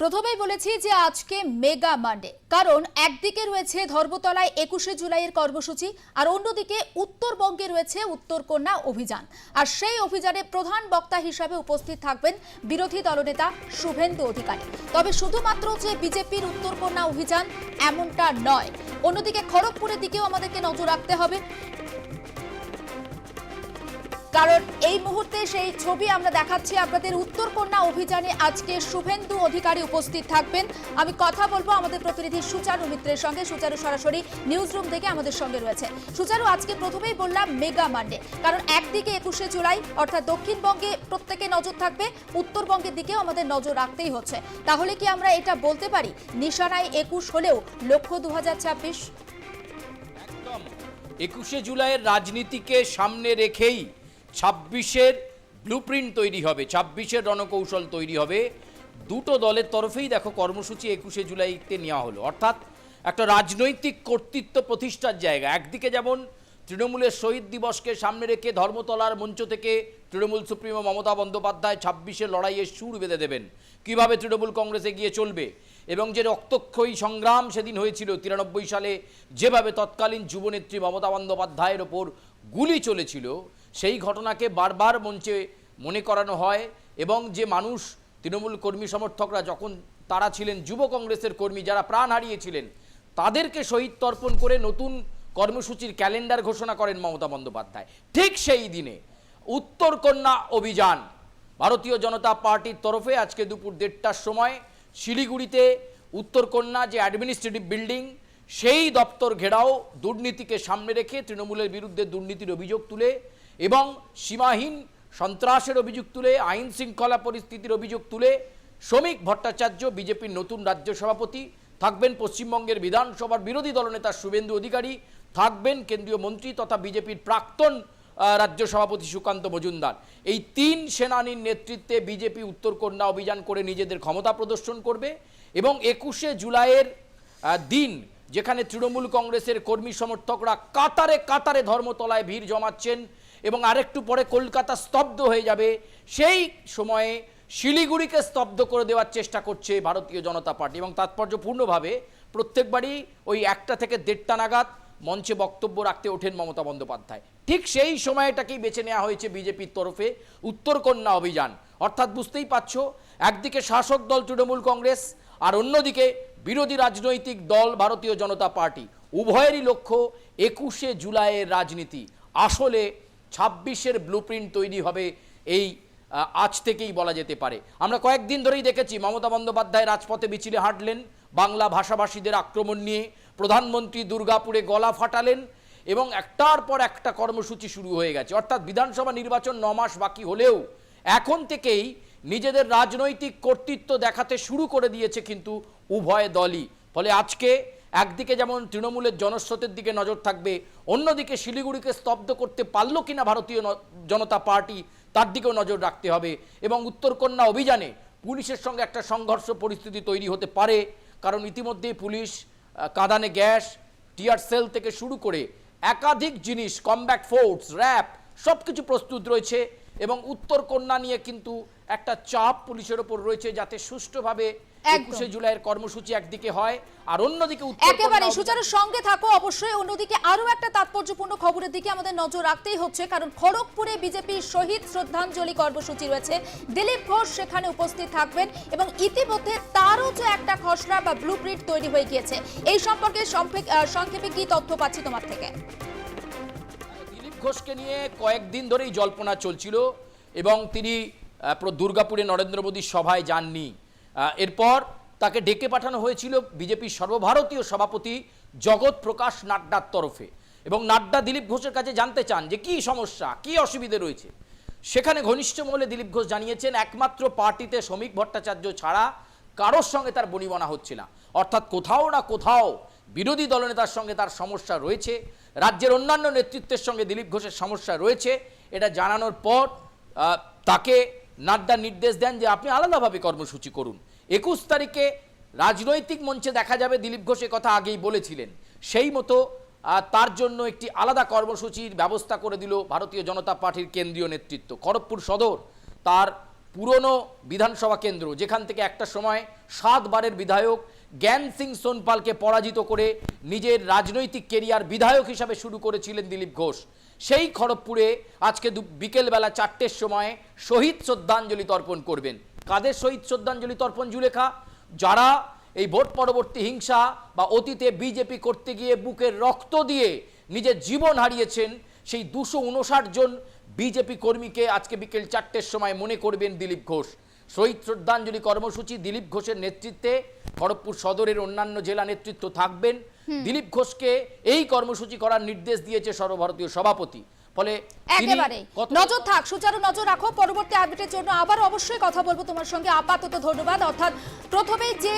প্রথমেই বলেছি যে আজকে মেগা মানডে। কারণ একদিকে রয়েছে ধর্মতলায় একুশে জুলাইয়ের কর্মসূচি, আর অন্যদিকে উত্তরবঙ্গে রয়েছে উত্তরকন্যা অভিযান। আর সেই অভিযানে প্রধান বক্তা হিসাবে উপস্থিত থাকবেন বিরোধী দলনেতা শুভেন্দু অধিকারী। তবে শুধুমাত্র যে বিজেপির উত্তরকন্যা অভিযান এমনটা নয়, অন্যদিকে খড়গপুরের দিকেও আমাদেরকে নজর রাখতে হবে। কারণ এই মুহূর্তে সেই ছবি আমরা দেখাচ্ছি আপনাদের উত্তরকন্যা অভিযানে আজকে শুভেন্দু অধিকারী উপস্থিত থাকবেন। আমি কথা বলব আমাদের প্রতিনিধি সুচারু মিত্রের সঙ্গে। সুচারু সরাসরি নিউজ রুম থেকে আমাদের সঙ্গে রয়েছে। সুচারু, আজকে প্রথমেই বললাম মেগা মানডে, কারণ একদিকে একুশে জুলাই, অর্থাৎ দক্ষিণবঙ্গে প্রত্যেকে নজর থাকবে, উত্তরবঙ্গের দিকেও আমাদের নজর রাখতেই হচ্ছে। তাহলে কি আমরা এটা বলতে পারি? নিশানায় একুশ হলেও লক্ষ্য দু একদম। একুশে জুলাইয়ের রাজনীতিকে সামনে রেখেই ছাব্বিশের ব্লুপ্রিন্ট তৈরি হবে, ছাব্বিশের রণকৌশল তৈরি হবে। দুটো দলের তরফেই দেখো কর্মসূচি একুশে জুলাইতে নেওয়া হলো। অর্থাৎ একটা রাজনৈতিক কর্তৃত্ব প্রতিষ্ঠার জায়গা। একদিকে যেমন তৃণমূলের শহীদ দিবসকে সামনে রেখে ধর্মতলার মঞ্চ থেকে তৃণমূল সুপ্রিমো মমতা বন্দ্যোপাধ্যায় ছাব্বিশে লড়াইয়ের সুর বেঁধে দেবেন। কীভাবে তৃণমূল কংগ্রেসে গিয়ে চলবে? এবং যে রক্তক্ষয়ী সংগ্রাম সেদিন হয়েছিল, তিরানব্বই সালে যেভাবে তৎকালীন যুবনেত্রী মমতা বন্দ্যোপাধ্যায়ের ওপর গুলি চলেছিল সেই ঘটনাকে বারবার মঞ্চে মনে করানো হয় এবং যে মানুষ, তৃণমূল কর্মী সমর্থকরা যখন তারা ছিলেন, যুব কংগ্রেসের কর্মী যারা প্রাণ হারিয়েছিলেন, তাদেরকে শহীদ তর্পণ করে নতুন কর্মসূচির ক্যালেন্ডার ঘোষণা করেন মমতা বন্দ্যোপাধ্যায়। ঠিক সেই দিনে উত্তরকন্যা অভিযান, ভারতীয় জনতা পার্টির তরফে আজকে দুপুর দেড়টার সময় শিলিগুড়িতে উত্তরকন্যা যে অ্যাডমিনিস্ট্রেটিভ বিল্ডিং, সেই দপ্তর ঘেরাও দুর্নীতিকে সামনে রেখে তৃণমূলের বিরুদ্ধে দুর্নীতির অভিযোগ তুলে এবং সীমাহীন সন্ত্রাসের অভিযোগ তুলে, আইন শৃঙ্খলা পরিস্থিতির অভিযোগ তুলে শ্রমিক ভট্টাচার্য, বিজেপির নতুন রাজ্য সভাপতি, থাকবেন পশ্চিমবঙ্গের বিধানসভার বিরোধী দলনেতা শুভেন্দু অধিকারী, থাকবেন কেন্দ্রীয় মন্ত্রী তথা বিজেপির প্রাক্তন রাজ্য সভাপতি সুকান্ত মজুমদার। এই তিন সেনানীর নেতৃত্বে বিজেপি উত্তরকন্যা অভিযান করে নিজেদের ক্ষমতা প্রদর্শন করবে এবং একুশে জুলাইয়ের দিন যেখানে তৃণমূল কংগ্রেসের কর্মী সমর্থকরা কাতারে কাতারে ধর্মতলায় ভিড় জমাচ্ছেন এবং আরেকটু পরে কলকাতা স্তব্ধ হয়ে যাবে। সেই সময়ে শিলিগুড়িকে স্তব্ধ করে দেওয়ার চেষ্টা করছে ভারতীয় জনতা পার্টি এবং তাৎপর্যপূর্ণভাবে প্রত্যেকবারই ওই একটা থেকে দেড়টা নাগাদ মঞ্চে বক্তব্য রাখতে ওঠেন মমতা বন্দ্যোপাধ্যায়। ঠিক সেই সময়টাকেই বেছে নেওয়া হয়েছে বিজেপির তরফে উত্তরকন্যা অভিযান। অর্থাৎ বুঝতেই পারছ, একদিকে শাসক দল তৃণমূল কংগ্রেস আর অন্যদিকে বিরোধী রাজনৈতিক দল ভারতীয় জনতা পার্টি। উভয়েরই লক্ষ্য একুশে জুলাইয়ের রাজনীতি। আসলে ছাব্বিশের ব্লুপ্রিন্ট তৈরি হবে এই আজ থেকেই বলা যেতে পারে। আমরা কয়েকদিন ধরেই দেখেছি মমতা বন্দ্যোপাধ্যায় রাজপথে মিছিলে হাঁটলেন, বাংলা ভাষাভাষীদের আক্রমণ নিয়ে প্রধানমন্ত্রী দুর্গাপুরে গলা ফাটালেন এবং একটার পর একটা কর্মসূচি শুরু হয়ে গেছে। অর্থাৎ বিধানসভা নির্বাচন ন মাস বাকি হলেও এখন থেকেই নিজেদের রাজনৈতিক কর্তৃত্ব দেখাতে শুরু করে দিয়েছে কিন্তু উভয় দলই। ফলে আজকে একদিকে যেমন তৃণমূলের জনস্রোতের দিকে নজর থাকবে, অন্যদিকে শিলিগুড়িকে স্তব্ধ করতে পারল কিনা ভারতীয় জনতা পার্টি, তার দিকেও নজর রাখতে হবে এবং উত্তরকন্যা অভিযানে পুলিশের সঙ্গে একটা সংঘর্ষ পরিস্থিতি তৈরি হতে পারে, কারণ ইতিমধ্যেই পুলিশ কাঁদানে গ্যাস, টিয়ার সেল থেকে শুরু করে একাধিক জিনিস কমব্যাট ফোর্স র্যাপ সব কিছু প্রস্তুত রয়েছে এবং উত্তরকন্যা নিয়ে কিন্তু একটা চাপ পুলিশের ওপর রয়েছে যাতে সুষ্ঠুভাবে। একুশে জুলাইয়ের কর্মসূচি একদিকে হয় আর অন্যদিকে একেবারে সুচারুর সঙ্গে থাকো অবশ্যই অন্যদিকে আরও একটা তাৎপর্যপূর্ণ খবরের দিকে আমাদের নজর রাখতেই হচ্ছে কারণ খড়গপুরে বিজেপির শহীদ শ্রদ্ধাঞ্জলি কর্মসূচি রয়েছে। দিলীপ ঘোষ সেখানে উপস্থিত থাকবেন এবং ইতিমধ্যে তারও যে একটা খসড়া বা ব্লু তৈরি হয়ে গিয়েছে এই সম্পর্কে সংক্ষেপে কি তথ্য পাচ্ছি তোমার থেকে? দিলীপ ঘোষকে নিয়ে কয়েকদিন ধরেই জল্পনা চলছিল এবং তিনি দুর্গাপুরে নরেন্দ্র মোদীর সভায় যাননি। এরপর তাকে ডেকে পাঠানো হয়েছিল বিজেপির সর্বভারতীয় সভাপতি জগৎ প্রকাশ নাড্ডার তরফে। এবং নাড্ডা দিলীপ ঘোষের কাছে জানতে চান যে কি সমস্যা, কি অসুবিধে রয়েছে। সেখানে ঘনিষ্ঠ মহলে দিলীপ ঘোষ জানিয়েছেন, একমাত্র পার্টিতে শ্রমিক ভট্টাচার্য ছাড়া কারোর সঙ্গে তার বনিবনা হচ্ছে না। অর্থাৎ কোথাও না কোথাও বিরোধী দলনেতার সঙ্গে তার সমস্যা রয়েছে। রাজ্যের অন্যান্য নেতৃত্বের সঙ্গে দিলীপ ঘোষের সমস্যা রয়েছে। এটা জানানোর পর তাকে নাড্ডা নির্দেশ দেন যে আপনি আলাদাভাবে কর্মসূচি করুন। একুশ তারিখে রাজনৈতিক মঞ্চে দেখা যাবে, দিলীপ ঘোষ কথা আগেই বলেছিলেন। সেই মতো তার জন্য একটি আলাদা কর্মসূচির ব্যবস্থা করে দিল ভারতীয় জনতা পার্টির কেন্দ্রীয় নেতৃত্ব। খড়গপুর সদর, তার পুরনো বিধানসভা কেন্দ্র, যেখান থেকে একটা সময় সাতবারের বিধায়ক জ্ঞান সিং সোনপালকে পরাজিত করে নিজের রাজনৈতিক কেরিয়ার বিধায়ক হিসাবে শুরু করেছিলেন দিলীপ ঘোষ। সেই খড়গপুরে আজকে বিকেলবেলা চারটের সময় শহীদ শ্রদ্ধাঞ্জলি তর্পণ করবেন। কাদের শহীদ শ্রদ্ধাঞ্জলি তর্পণ জুলেখা যারা এই ভোট পরবর্তী হিংসা বা অতীতে বিজেপি করতে গিয়ে বুকের রক্ত দিয়ে নিজের জীবন হারিয়েছেন, সেই দুশো জন বিজেপি কর্মীকে আজকে বিকেল চারটের সময় মনে করবেন দিলীপ ঘোষ। শহীদ শ্রদ্ধাঞ্জলি কর্মসূচি দিলীপ ঘোষের নেতৃত্বে খড়গপুর সদরের অন্যান্য জেলা নেতৃত্ব থাকবেন। দিলীপ ঘোষকে এই কর্মসূচি করার নির্দেশ দিয়েছে সর্বভারতীয় সভাপতি। ফলে একেবারে। নজর থাক সুচারু নজর রাখো পরবর্তী আপডেটের জন্য আবার অবশ্যই কথা বলব তোমার সঙ্গে। আপাতত ধন্যবাদ। অর্থাৎ প্রথমে যে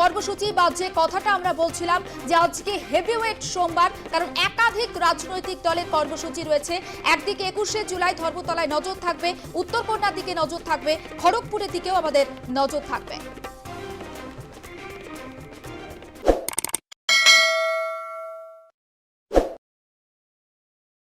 কর্মসূচি বা যে কথাটা আমরা বলছিলাম যে আজকে হেভিওয়েট সোমবার কারণ একাধিক রাজনৈতিক দলের কর্মসূচি রয়েছে। একদিকে একুশে জুলাই ধর্মতলায় নজর থাকবে উত্তরকন্যার দিকে নজর থাকবে খড়গপুরের দিকেও আমাদের নজর থাকবে।